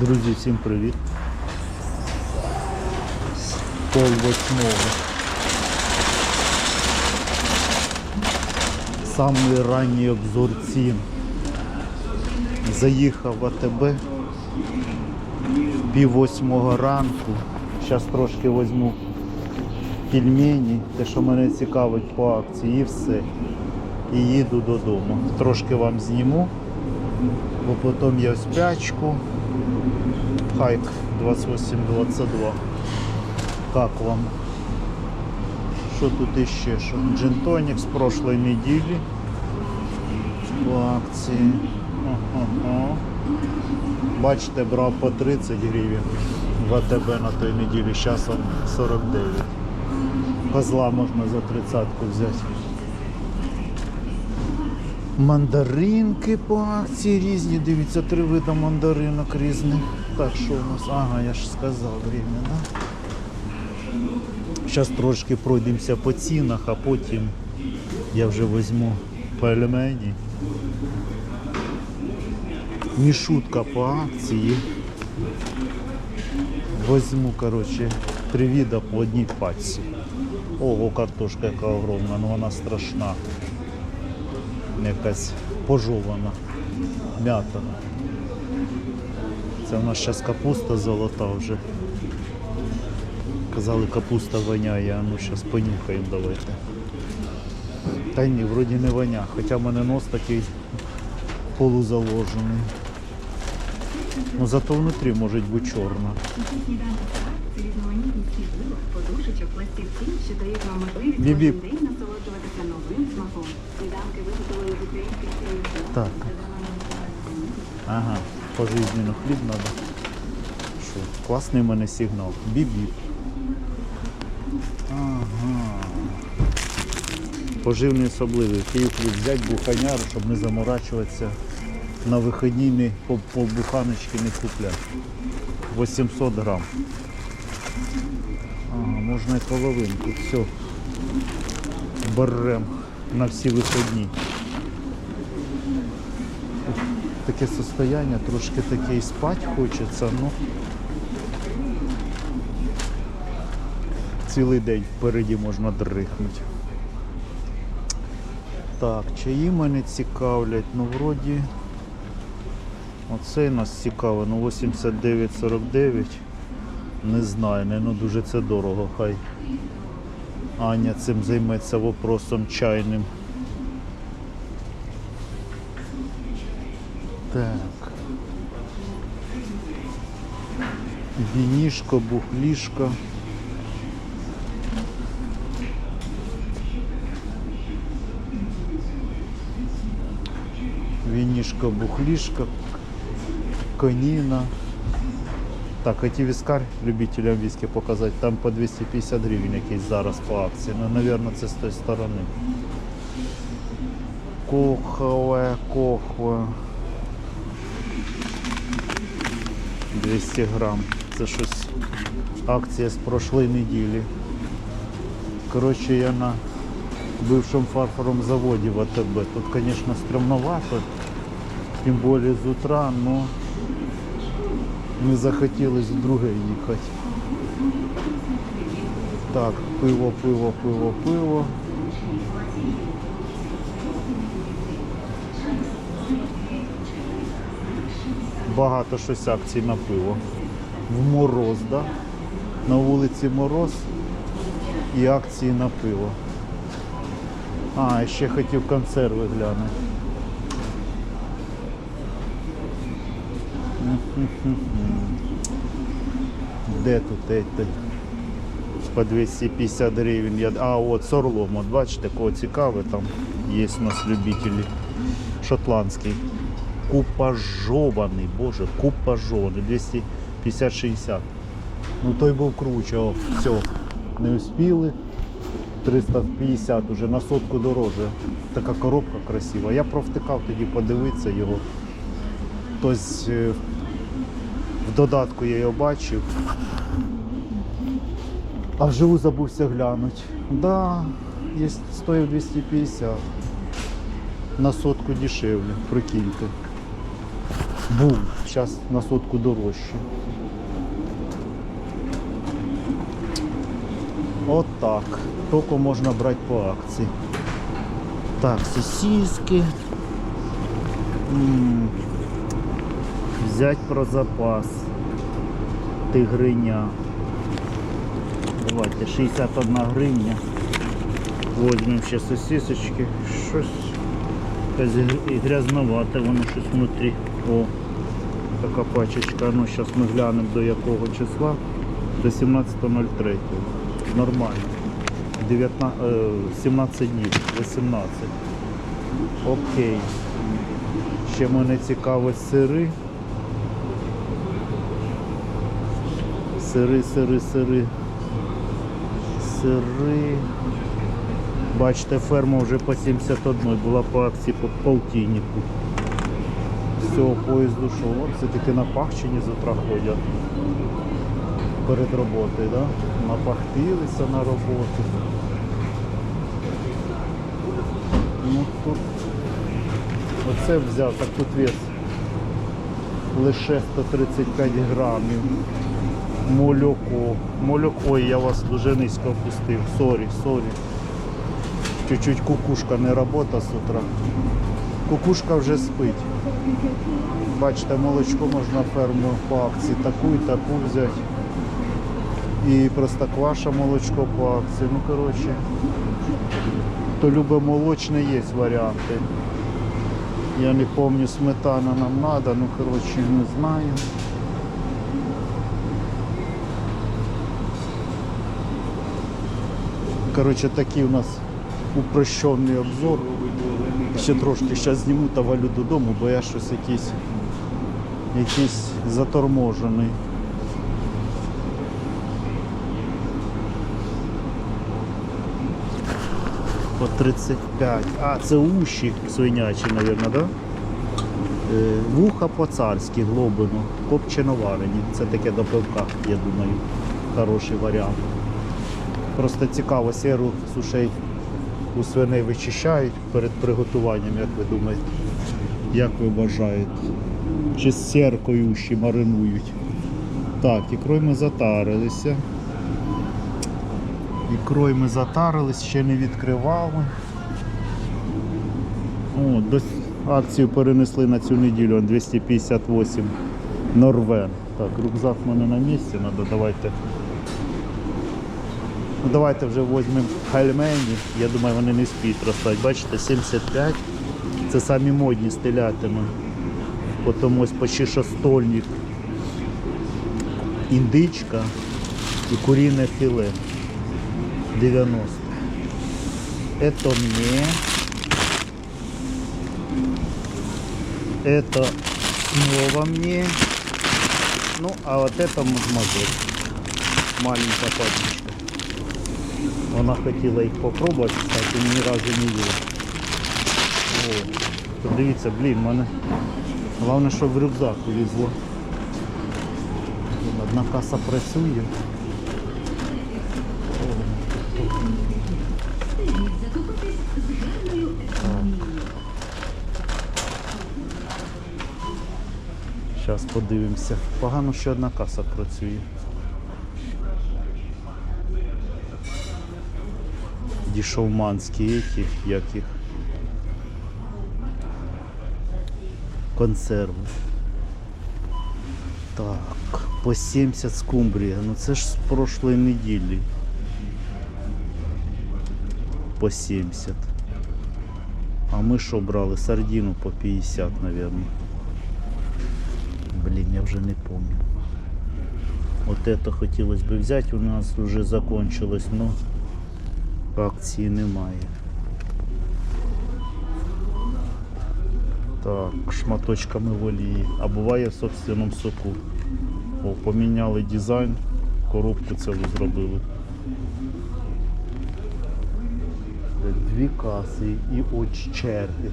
Друзі, всім привіт. Пол восьмого. Самий ранній обзор цін. Заїхав в АТБ пів восьмого ранку. Зараз трошки візьму пельмені, те, що мене цікавить по акції, і все. І їду додому. Трошки вам зніму, бо потім я спячку. Хайк 2822. Как вам? Що тут іще? Що? Джинтонік з прошлої неділі по акції. Ага. Бачите, брав по 30 гривень в АТБ на той неділі, зараз он 49. Козла можна за тридцатку взяти. Мандаринки по акції різні. Дивіться, три види мандаринок різних. Так, що у нас? Ага, я ж сказав время, да? Зараз трошки пройдемося по цінах, а потім я вже візьму пельмені. Мішутка по акції. Возьму, коротше, три віда по одній пачці. Ого, картошка яка огромна, ну вона страшна. Якась пожована, м'ята. Це в нас зараз капуста золота вже. Казали, капуста воняє, а ну зараз понюхаємо давайте. Та ні, вроді не воня, хоча в мене нос такий полузаложений. Ну зато внутрі може бути можливість Бібі. Так. Ага, пожизненно хліб треба. Що, класний в мене сигнал. Бібі. Ага. Поживний особливий. Київ хліб взяти буханяру, щоб не заморачуватися. На вихідні не по, по не купляти. 800 грам. Ага, можна і половинку. Все. Берем на всі вихідні. Таке состояние, трошки таке і спати хочеться, ну цілий день впереді можна дрихнути. Так, чаї мене цікавлять, ну вроді оцей нас цікавий, ну 89,49. Не знаю, не ну дуже це дорого, хай Аня цим займеться вопросом чайним. Так. Вінішко, бухлішко. Вінішко, бухлішко, коніна. Так, хотів віскар любителям віскі показати. Там по 250 гривень якийсь зараз по акції. Ну, мабуть, це з тої сторони. Кохове, кохве. 200 грам. Це щось акція з прошлої неділі. Коротше, я на бившому фарфоровому заводі в АТБ. Тут, звісно, стрімновато, тим більше з утра, але не захотілося в друге їхати. Так, пиво, пиво, пиво, пиво. Багато щось акцій на пиво. В мороз, да? на вулиці мороз і акції на пиво. А, ще хотів консерви глянути. Де тут це? По 250 гривень. Я... А, от з орлом, от бачите, кого цікаве, там є у нас любителі. Шотландський. Купажований, боже, купажований, 250-60. Ну той був круче, о, все, не успіли. 350 уже на сотку дороже. Така коробка красива. Я провтикав тоді подивитися його. Тось е, в додатку я його бачив. А вживу забувся глянути. Да, стоїв 250. На сотку дешевле, прикиньте. Був, зараз на сотку дорожче. От так. Тільки можна брати по акції. Так, сосиски. Взять про запас. Тигриня. Давайте 61 гривня. Возьмемо ще сосисочки. Щось якась грязновате, воно щось внутрі. О, така пачечка. Ну, зараз ми глянемо до якого числа. До 17.03. Нормально. 19, е, 17 днів, 18. Окей. Ще мене цікавить сири. Сири, сири, сири. Сири. Бачите, ферма вже по 71 була по акції по полтиннику. Все, поїзд дійшов. От все-таки на Пахчині з утра ходять. Перед роботою, да? Напахтилися на роботу. Ну тут оце взяв, так тут вес лише 135 грамів. Молоко. Молоко, ой, я вас дуже низько опустив. Сорі, сорі. Чуть-чуть кукушка не робота з утра. Кукушка вже спить. Бачите, молочко можна ферму по акції таку і таку взяти. І простокваша молочко по акції. Ну коротше, хто любить молочне, є варіанти. Я не пам'ятаю, сметана нам треба, ну коротше не знаю. Коротше, такий у нас упрощений обзор. Ще трошки зараз зніму та валю додому, бо я щось якийсь, якийсь заторможений. По 35. А, це уші свинячі, мабуть, да? Е, Вуха по-царськи, глобино, копчено варені. Це таке до пивка, я думаю, хороший варіант. Просто цікаво, сіру сушей у свиней вичищають перед приготуванням, як ви думаєте? Як ви вважаєте? Чи з сіркою ще маринують? Так, ікрою ми затарилися. Ікрою ми затарились, ще не відкривали. О, до акцію перенесли на цю неділю 258 Норвен. Так, рюкзак в мене на місці, треба давайте. Ну, давайте вже візьмемо хальмені. Я думаю, вони не спіть ростати. Бачите, 75. Це самі модні стилятиме. Потім ось почти що стольник. Індичка і куріне філе. 90. Это мне. Это снова мне. Ну, а вот это модель. Маленькая пачечка. Вона хотіла їх попробувати, кстати, ні разу не їла. Подивіться, блін, мене. Головне, щоб в рюкзак влізло. Одна каса працює. Зараз подивимося. Погано, що одна каса працює. Дішовманські які, як їх. Консерви. Так, по 70 скумбрія. Ну це ж з прошлої неділі. По 70. А ми що брали? Сардину по 50, мабуть. Блін, я вже не помню. Вот это хотілося б взяти, у нас вже закончилось, но акції немає. Так, шматочками в олії. А буває в собственному соку. О, поміняли дизайн, коробку цілу зробили. Дві каси і очі черги.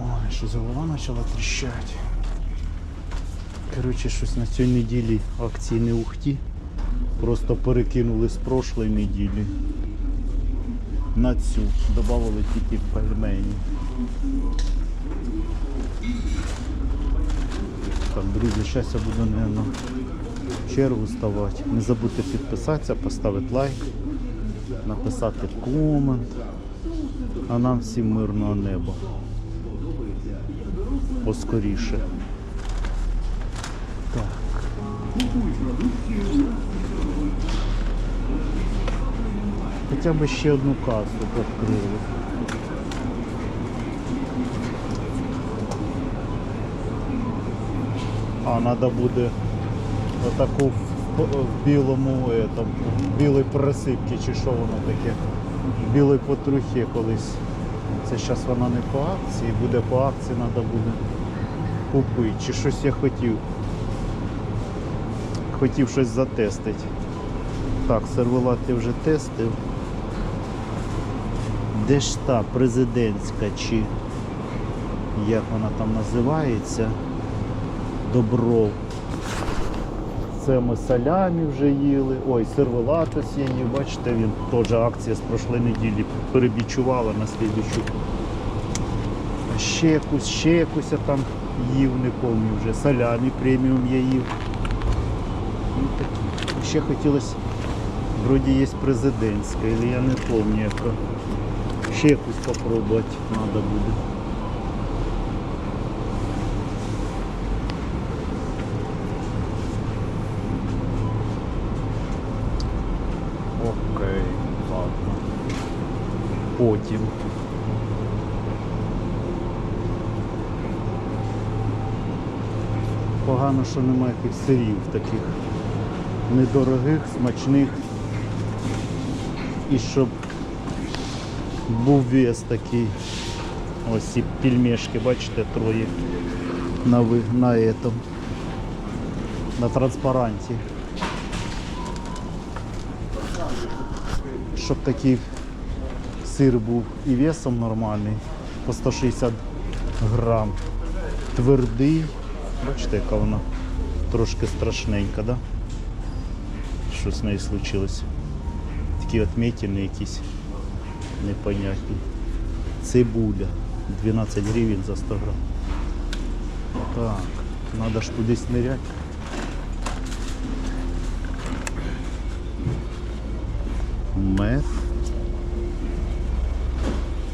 Ой, щось голова почала тріщати. Коротше, щось на цій неділі акції не ухті. Просто перекинули з прошлої неділі. на цю. Добавили тільки пельмені. Так, друзі, зараз я буду, наверное, в чергу ставати. Не забудьте підписатися, поставити лайк, написати комент. А нам всім мирного неба. Поскоріше. Так. Хоча б ще одну касу відкрили. А, треба буде отаку в, в білому, этом, в білій присипці, чи що воно таке, в білій потрухі колись. Це зараз вона не по акції, буде по акції, треба буде купити. Чи щось я хотів. Хотів щось затестити. Так, сервелат я вже тестив. Де ж та президентська чи як вона там називається? Добров. Це ми салямі вже їли. Ой, сервелат ось я. Бачите, він теж акція з прошлої неділі перебічувала на слідчу. Ще якусь, ще якусь я там їв, не пам'ятаю вже. Салямі преміум я їв. Ну, такі. Ще хотілося, вроді є президентська, але я не пам'ятаю яка. Ще якусь попробувати треба буде. Окей, ладно. Потім. Погано, що немає яких сирів таких недорогих, смачних. І щоб був вес такий. Ось ці пельмешки, бачите, троє на, ви- на этом, на транспаранті. Щоб такий сир був і весом нормальний, по 160 грам. Твердий. Бачите, яка вона трошки страшненька, да? Що з нею случилось? Такі отметини якісь непонятні. Цибуля. 12 гривень за 100 грам. Так, треба ж кудись нырять. Мед.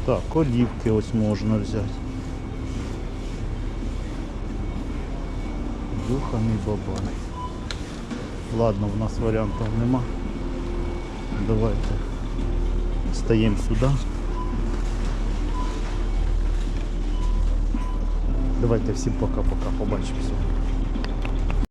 Так, олівки ось можна взяти. Духаний бабай. Ладно, в нас варіантів нема. Давайте стаємо сюди. Давайте всім пока-пока, побачимося.